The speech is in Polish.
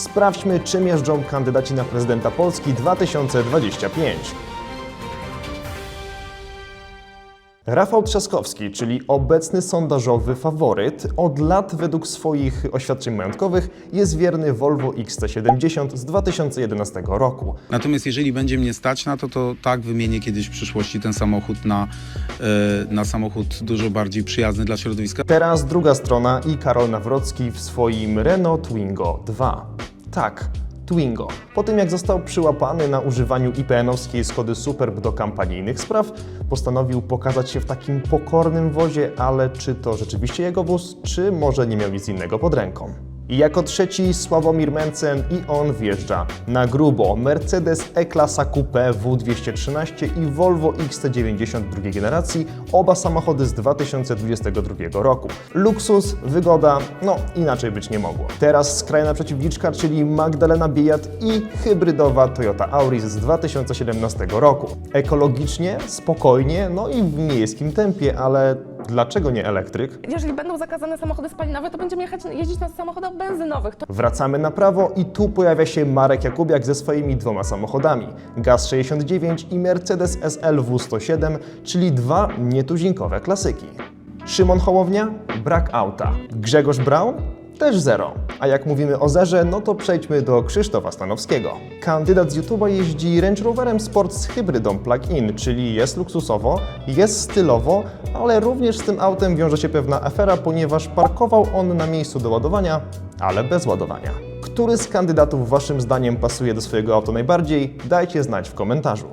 Sprawdźmy, czym jeżdżą kandydaci na prezydenta Polski 2025. Rafał Trzaskowski, czyli obecny sondażowy faworyt, od lat według swoich oświadczeń majątkowych jest wierny Volvo XC70 z 2011 roku. Natomiast jeżeli będzie mnie stać na to, to tak wymienię kiedyś w przyszłości ten samochód na, e, na samochód dużo bardziej przyjazny dla środowiska. Teraz druga strona i Karol Nawrocki w swoim Renault Twingo 2. Tak, Twingo. Po tym jak został przyłapany na używaniu IPN-owskiej Skody Superb do kampanijnych spraw, postanowił pokazać się w takim pokornym wozie, ale czy to rzeczywiście jego wóz, czy może nie miał nic innego pod ręką? I jako trzeci Sławomir Mencen i on wjeżdża na grubo Mercedes E-klasa Coupe W213 i Volvo XC90 drugiej generacji, oba samochody z 2022 roku. Luksus, wygoda, no inaczej być nie mogło. Teraz skrajna przeciwniczka, czyli Magdalena Biejat i hybrydowa Toyota Auris z 2017 roku. Ekologicznie, spokojnie, no i w miejskim tempie, ale dlaczego nie elektryk? Jeżeli będą zakazane samochody spalinowe, to będziemy jechać, jeździć na samochodach benzynowych. To Wracamy na prawo i tu pojawia się Marek Jakubiak ze swoimi dwoma samochodami. GAZ-69 i Mercedes SLW 107, czyli dwa nietuzinkowe klasyki. Szymon Hołownia? Brak auta. Grzegorz Braun? Też zero. A jak mówimy o zerze, no to przejdźmy do Krzysztofa Stanowskiego. Kandydat z YouTube'a jeździ Range Roverem Sport z hybrydą plug-in, czyli jest luksusowo, jest stylowo, ale również z tym autem wiąże się pewna afera, ponieważ parkował on na miejscu do ładowania, ale bez ładowania. Który z kandydatów Waszym zdaniem pasuje do swojego auta najbardziej? Dajcie znać w komentarzu.